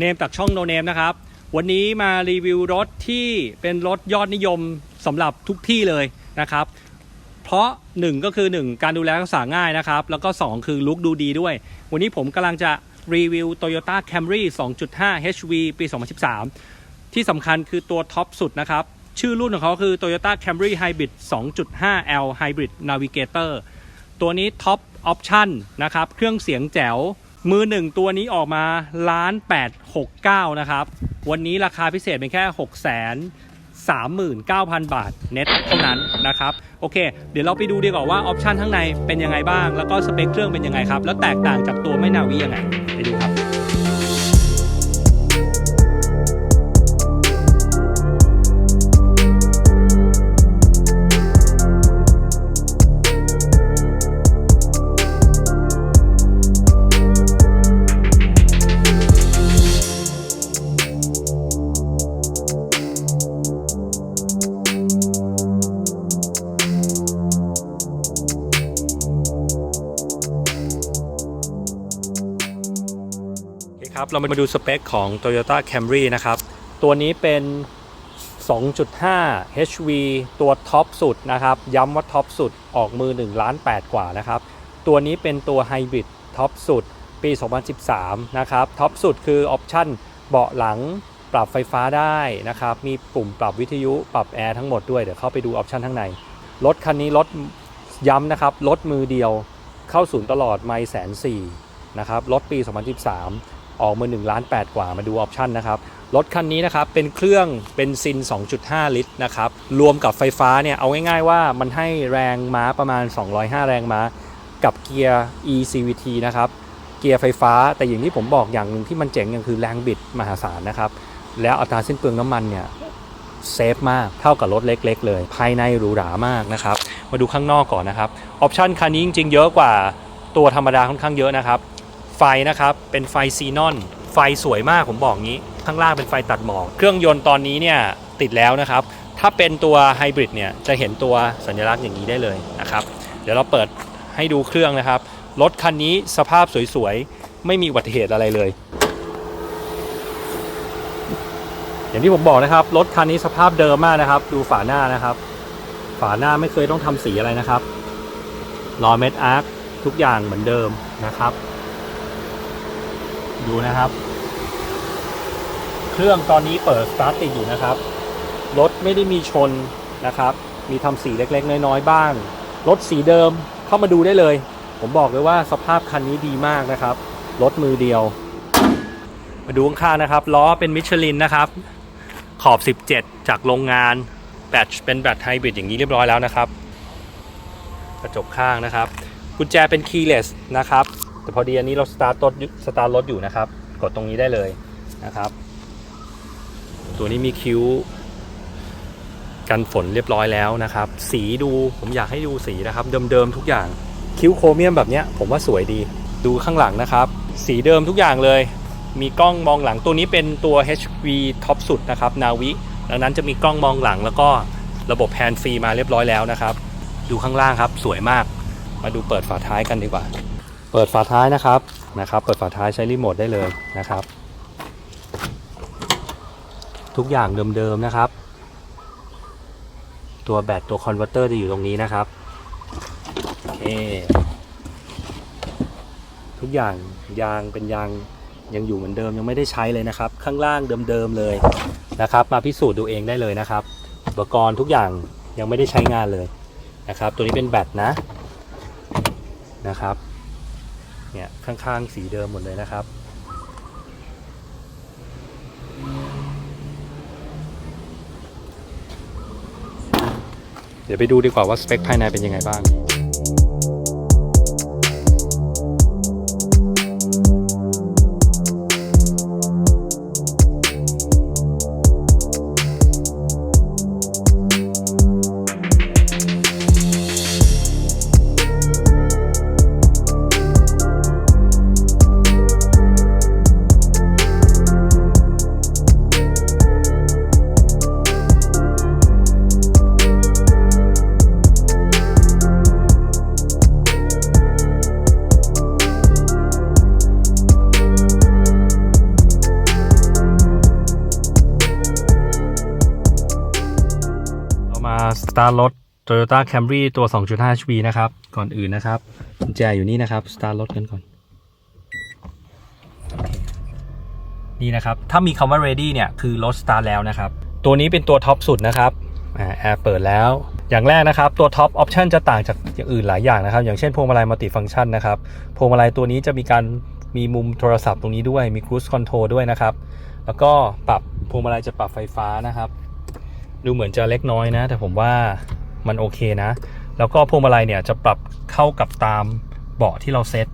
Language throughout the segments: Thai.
เนมจากช่องโนเนมนะครับ วันนี้มารีวิวรถที่เป็นรถยอดนิยมสำหรับทุกที่เลยนะครับ เพราะ 1 ก็คือ 1 การดูแลรักษาง่ายนะครับ แล้วก็ 2 คือลุคดูดีด้วย วันนี้ผมกำลังจะรีวิว Toyota Camry 2.5 HV ปี 2013 ที่สำคัญคือตัวท็อปสุดนะครับ ชื่อรุ่นของเขาคือ Toyota Camry Hybrid 2.5L Hybrid Navigator ตัวนี้ท็อปออปชั่นนะครับ เครื่องเสียงแจ๋ว มือหนึ่งตัวนี้ออกมาล้าน8 6 9นะครับ วันนี้ราคาพิเศษเป็นแค่6 0 0 0 39,000บาทเน็ตเท่านั้นนะครับ โอเค เดี๋ยวเราไปดูดีกว่าว่าออปชันข้างในเป็นยังไงบ้าง แล้วก็สเปคเครื่องเป็นยังไงครับ แล้วแตกต่างจากตัวไม่นาวียังไง ไปดูครับ เคครับเรามาดูสเปคของ Toyota Camry นะครับ ตัวนี้เป็น 2.5 HV ตัวท็อปสุดนะครับ ย้ำว่าท็อปสุดออกมือ1ล้าน8กว่านะครับ ตัวนี้เป็นตัวไฮบริดท็อปสุดปี 2013 นะครับ ท็อปสุดคือออปชั่นเบาะหลังปรับไฟฟ้าได้นะครับ มีปุ่มปรับวิทยุปรับแอร์ทั้งหมดด้วย เดี๋ยวเข้าไปดูออปชั่นข้างใน รถคันนี้รถย้ำนะครับ รถมือเดียวเข้าศูนย์ตลอดไม่แสนสี่นะครับ รถปี 2013 ออกมา1ล้าน8กว่ามาดูออปชันนะครับ รถคันนี้นะครับ เป็นเครื่องเป็นซิน 2.5 ลิตรนะครับ รวมกับไฟฟ้าเนี่ย เอาง่ายๆว่ามันให้แรงม้าประมาณ 205 แรงม้า กับเกียร์ eCVT นะครับ เกียร์ไฟฟ้าแต่อย่างที่ผมบอกอย่างหนึ่งที่มันเจ๋งอย่างคือแรงบิดมหาศาลนะครับ แล้วอัตราสิ้นเปลืองน้ำมันเนี่ยเซฟมากเท่ากับรถเล็กๆ เลย ภายในหรูหรามากนะครับ มาดูข้างนอกก่อนนะครับ ออปชันคันนี้จริงๆ เยอะกว่าตัวธรรมดาค่อนข้างเยอะนะครับ ไฟนะครับ เป็นไฟซีนอน ไฟสวยมากผมบอกงี้ ข้างล่างเป็นไฟตัดหมอก เครื่องยนต์ตอนนี้เนี่ยติดแล้วนะครับ ถ้าเป็นตัวไฮบริดเนี่ยจะเห็นตัวสัญลักษณ์อย่างนี้ได้เลยนะครับ เดี๋ยวเราเปิดให้ดูเครื่องนะครับ รถคันนี้สภาพสวยๆ ไม่มีอุบัติเหตุอะไรเลย อย่างที่ผมบอกนะครับ รถคันนี้สภาพเดิมมากนะครับ ดูฝาหน้านะครับ ฝาหน้าไม่เคยต้องทำสีอะไรนะครับลอเม็ดอาร์คทุกอย่างเหมือนเดิมนะครับ ดูนะครับ เครื่องตอนนี้เปิดสตาร์ทติดอยู่นะครับ รถไม่ได้มีชนนะครับ มีทำสีเล็กๆ น้อยๆ บ้าง รถสีเดิมเข้ามาดูได้เลย ผมบอกเลยว่าสภาพคันนี้ดีมากนะครับ รถมือเดียว มาดูข้างๆนะครับ ล้อเป็นมิชลินนะครับ ขอบ 17 จากโรงงานแบตเป็นแบตไฮบริดอย่างนี้เรียบร้อยแล้วนะครับ กระจกข้างนะครับ กุญแจเป็นคีย์เลสนะครับ แต่พอดีอันนี้เราสตาร์ทรถสตาร์ทรถอยู่นะครับ กดตรงนี้ได้เลยนะครับ ตัวนี้มีคิ้ว กันฝนเรียบร้อยแล้วนะครับ สีดูผมอยากให้ดูสีนะครับ เดิมๆทุกอย่างคิ้วโครเมียมแบบเนี้ยผมว่าสวยดีดูข้างหลังนะครับ สีเดิมทุกอย่างเลย มีกล้องมองหลังตัวนี้เป็นตัว HV ท็อปสุดนะครับนาวิดังนั้นจะมีกล้องมองหลังแล้วก็ระบบแฮนด์ฟรีมาเรียบร้อยแล้วนะครับ ดูข้างล่างครับสวยมาก มาดูเปิดฝาท้ายกันดีกว่า เปิดฝาท้ายนะครับนะครับ เปิดฝาท้ายใช้รีโมทได้เลยนะครับ ทุกอย่างเดิมๆนะครับ ตัวแบตตัวคอนเวอร์เตอร์จะอยู่ตรงนี้นะครับโอเคทุกอย่างยางเป็นยางยังอยู่เหมือนเดิมยังไม่ได้ใช้เลยนะครับ ข้างล่างเดิมๆเลยนะครับ มาพิสูจน์ดูเองได้เลยนะครับ อุปกรณ์ทุกอย่างยังไม่ได้ใช้งานเลยนะครับ ตัวนี้เป็นแบตนะนะครับ เนี่ยข้างๆสีเดิมหมดเลยนะครับ เดี๋ยวไปดูดีกว่าว่าสเปคภายในเป็นยังไงบ้าง สตาร์รถ Toyota Camry ตัว 2.5 HP นะครับ ก่อนอื่นนะครับกุญแจอยู่นี่นะครับสตาร์รถกันก่อน นี่นะครับ ถ้ามีคำว่า ready เนี่ย คือรถ start แล้วนะครับ ตัวนี้เป็นตัวท็อปสุดนะครับแอร์เปิดแล้ว อย่างแรกนะครับ ตัวท็อปออปชันจะต่างจากอย่างอื่นหลายอย่างนะครับ อย่างเช่นพวงมาลัยมัลติฟัง c t ชันนะครับ พวงมาลัยตัวนี้จะมีการมีมุมโทรศัพท์ตรงนี้ด้วย มี cruise control ด้วยนะครับ แล้วก็ปรับพวงมาลัยจะปรับไฟฟ้านะครับ ดูเหมือนจะเล็กน้อยนะ แต่ผมว่ามันโอเคนะ แล้วก็พวงมาลัยเนี่ยจะปรับเข้ากับตามเบาะที่เราเซต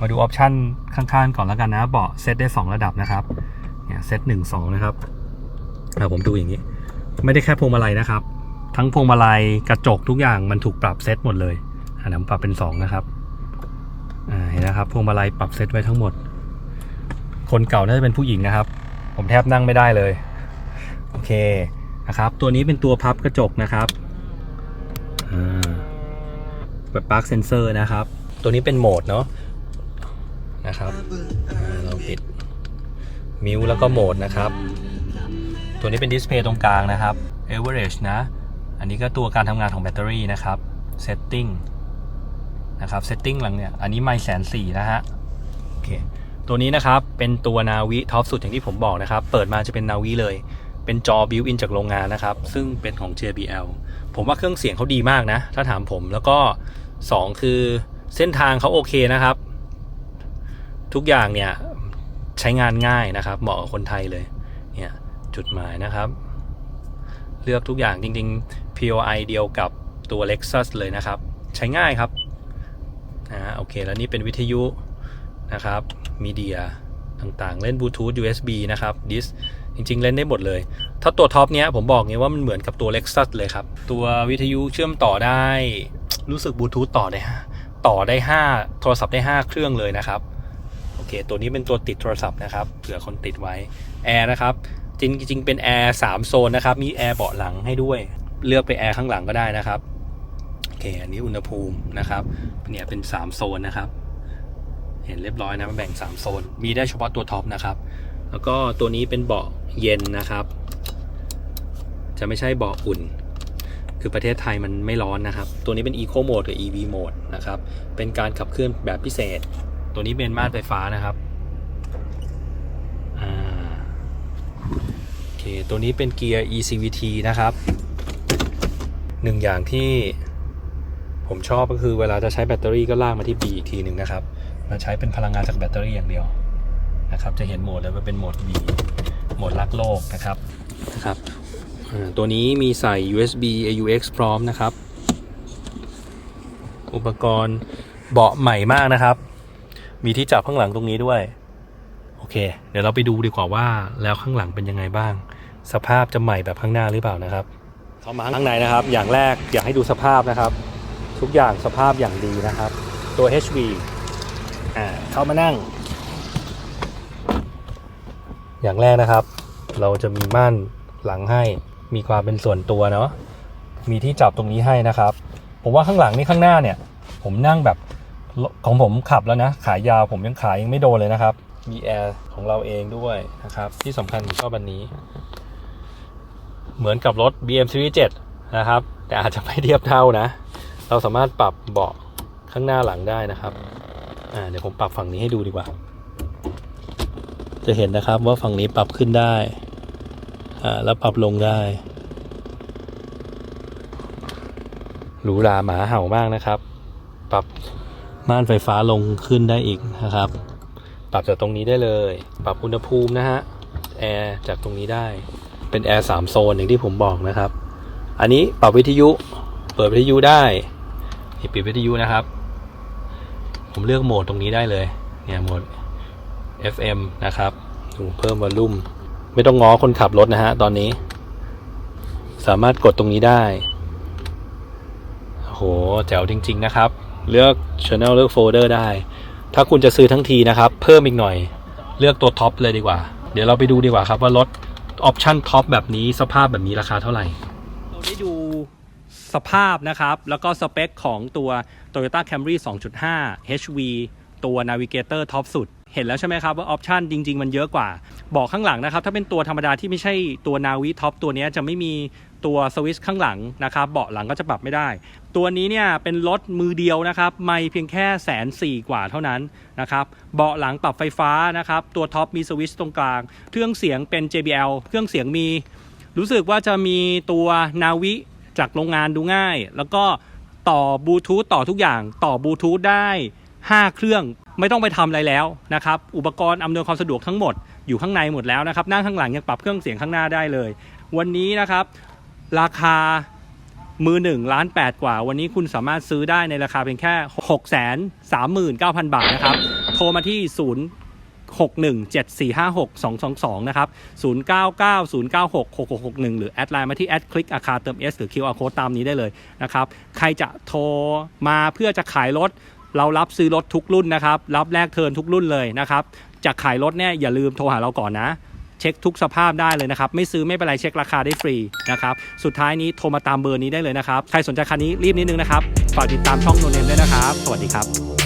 มาดูออปชันข้างๆก่อนแล้วกันนะ เบาะเซตได้ 2 ระดับนะครับเนี่ยเซตหนึ่งสองนะครับผมดูอย่างนี้ ไม่ได้แค่พวงมาลัยนะครับ ทั้งพวงมาลัยกระจกทุกอย่างมันถูกปรับเซตหมดเลยอ่าเดี๋ยวผมปรับเป็น 2 นะครับเห็นนะครับพวงมาลัยปรับเซตไว้ทั้งหมด คนเก่าน่าจะเป็นผู้หญิงนะครับ ผมแทบนั่งไม่ได้เลย โอเค นะครับ ตัวนี้เป็นตัวพับกระจกนะครับอ่าเปิดปลั๊กเซนเซอร์นะครับ ตัวนี้เป็นโหมดเนาะนะครับเราปิดมิวแล้วก็โหมดนะครับ ตัวนี้เป็นดิสเพย์ตรงกลางนะครับ average นะ อันนี้ก็ตัวการทำงานของแบตเตอรี่นะครับ setting นะครับ setting หลังเนี่ย อันนี้ไม่แสนสี่นะฮะโอเคตัวนี้นะครับเป็นตัวนาวิท็อปสุดอย่างที่ผมบอกนะครับ เปิดมาจะเป็นนาวิเลย เป็นจอบิวอินจากโรงงานนะครับ ซึ่งเป็นของ JBL ผมว่าเครื่องเสียงเขาดีมากนะ ถ้าถามผมแล้วก็ 2 คือเส้นทางเขาโอเคนะครับ ทุกอย่างเนี่ย ใช้งานง่ายนะครับ เหมาะกับคนไทยเลยเนี่ยจุดหมายนะครับ เลือกทุกอย่างจริง ๆ POI เดียวกับตัว Lexus เลยนะครับ ใช้ง่ายครับนะฮะโอเค แล้วนี่เป็นวิทยุนะครับมีเดียต่างๆ เล่นบลูทูธ USB นะครับดิส จริงๆ เล่นได้หมดเลย ถ้าตัวท็อปเนี้ยผมบอกไงว่ามันเหมือนกับตัว Lexus เลยครับ ตัววิทยุเชื่อมต่อได้ รู้สึกบลูทูธต่อได้ต่อได้ 5 โทรศัพท์ได้ 5 เครื่องเลยนะครับ โอเค ตัวนี้เป็นตัวติดโทรศัพท์นะครับเผื่อคนติดไว้แอร์นะครับจริงๆเป็นแอร์สามโซนนะครับ มีแอร์เบาะหลังให้ด้วย เลือกไปแอร์ข้างหลังก็ได้นะครับโอเคอันนี้อุณหภูมินะครับเนี่ยเป็น 3 โซนนะครับเห็นเรียบร้อยนะมันแบ่ง 3 โซน มีได้เฉพาะตัวท็อปนะครับ แล้วก็ตัวนี้เป็นเบาะเย็นนะครับ จะไม่ใช่เบาะอุ่น คือประเทศไทยมันไม่ร้อนนะครับ ตัวนี้เป็น Eco Mode กับ EV Mode นะครับ เป็นการขับเคลื่อนแบบพิเศษ ตัวนี้เป็นม่านไฟฟ้านะครับอ่าโอเค ตัวนี้เป็นเกียร์ ECVT นะครับหนึ่งอย่างที่ผมชอบก็คือเวลาจะใช้แบตเตอรี่ก็ลากมาที่ B อีกทีหนึ่งนะครับ มาใช้เป็นพลังงานจากแบตเตอรี่อย่างเดียว นะครับจะเห็นโหมดเลยว่าเป็นโหมด B โหมดรักโลกนะครับนะครับตัวนี้มีใส่ USB AUX พร้อมนะครับ อุปกรณ์เบาะใหม่มากนะครับ มีที่จับข้างหลังตรงนี้ด้วย โอเค เดี๋ยวเราไปดูดีกว่าว่าแล้วข้างหลังเป็นยังไงบ้าง สภาพจะใหม่แบบข้างหน้าหรือเปล่านะครับเข้ามาข้างในนะครับ อย่างแรกอยากให้ดูสภาพนะครับ ทุกอย่างสภาพอย่างดีนะครับ ตัว HV อ่าเข้ามานั่ง อย่างแรกนะครับ เราจะมีม่านหลังให้มีความเป็นส่วนตัวเนาะมีที่จับตรงนี้ให้นะครับ ผมว่าข้างหลังนี่ข้างหน้าเนี่ย ผมนั่งแบบของผมขับแล้วนะ ขายาวผมยังขายยังไม่โดนเลยนะครับ มีแอร์ของเราเองด้วยนะครับ ที่สำคัญผมชอบอันนี้ เหมือนกับรถ BM Series 7 นะครับ แต่อาจจะไม่เทียบเท่านะ เราสามารถปรับเบาะข้างหน้าหลังได้นะครับ อ่าเดี๋ยวผมปรับฝั่งนี้ให้ดูดีกว่า จะเห็นนะครับว่าฝั่งนี้ปรับขึ้นได้ แล้วปรับลงได้ หรูหราหมาเห่ามากนะครับ ปรับม่านไฟฟ้าลงขึ้นได้อีกนะครับ ปรับจากตรงนี้ได้เลย ปรับอุณหภูมินะฮะ แอร์จากตรงนี้ได้ เป็นแอร์สามโซนอย่างที่ผมบอกนะครับ อันนี้ปรับวิทยุ เปิดวิทยุได้ปิดวิทยุนะครับ ผมเลือกโหมดตรงนี้ได้เลย เนี่ยโหมด FM นะครับดูเพิ่มวอลลุ่ม ไม่ต้องง้อคนขับรถนะฮะ ตอนนี้ สามารถกดตรงนี้ได้โอ้โหแจ๋วจริง ๆ นะครับ เลือก Channel เลือกโฟลเดอร์ได้ ถ้าคุณจะซื้อทั้งทีนะครับ เพิ่มอีกหน่อย เลือกตัวท็อปเลยดีกว่า เดี๋ยวเราไปดูดีกว่าครับว่ารถออปชั่นท็อปแบบนี้สภาพแบบนี้ราคาเท่าไหร่ เราได้ดูสภาพนะครับ แล้วก็สเปคของตัว Toyota Camry 2.5 HV ตัว Navigator ท็อปสุด เห็นแล้วใช่ไหมครับว่าออปชันจริง ๆ มันเยอะกว่า บอกข้างหลังนะครับ ถ้าเป็นตัวธรรมดาที่ไม่ใช่ตัวนาวิท็อปตัวนี้จะไม่มีตัวสวิตช์ข้างหลังนะครับเบาะหลังก็จะปรับไม่ได้ ตัวนี้เนี่ยเป็นรถมือเดียวนะครับ ไม่เพียงแค่แสนสี่กว่าเท่านั้นนะครับเบาะหลังปรับไฟฟ้านะครับ ตัวท็อปมีสวิตช์ตรงกลาง เครื่องเสียงเป็น JBL เครื่องเสียงมี รู้สึกว่าจะมีตัวนาวิจากโรงงานดูง่าย แล้วก็ต่อบลูทูธต่อทุกอย่างต่อบลูทูธได้ 5 เครื่อง ไม่ต้องไปทำอะไรแล้วนะครับ อุปกรณ์อำนวยความสะดวกทั้งหมดอยู่ข้างในหมดแล้วนะครับนั่งข้างหลังยังปรับเครื่องเสียงข้างหน้าได้เลย วันนี้นะครับ ราคามือหนึ่งล้านแปดกว่า วันนี้คุณสามารถซื้อได้ในราคาเพียงแค่6 3 9 0 0 0บาทนะครับ โทรมาที่0 617456222 นะครับ 0990966661 หรือ แอดไลน์มาที่แอดคลิกอาคาเติม S หรือ QR code ตามนี้ได้เลยนะครับ ใครจะโทรมาเพื่อจะขายรถ เรารับซื้อรถทุกรุ่นนะครับ รับแลกเทินทุกรุ่นเลยนะครับจะขายรถเนี่ยอย่าลืมโทรหาเราก่อนนะ เช็คทุกสภาพได้เลยนะครับ ไม่ซื้อไม่เป็นไรเช็คราคาได้ฟรีนะครับสุดท้ายนี้โทรมาตามเบอร์นี้ได้เลยนะครับ ใครสนใจคันนี้รีบนิดนึงนะครับฝากติดตามช่องโนเนมด้วยนะครับ สวัสดีครับ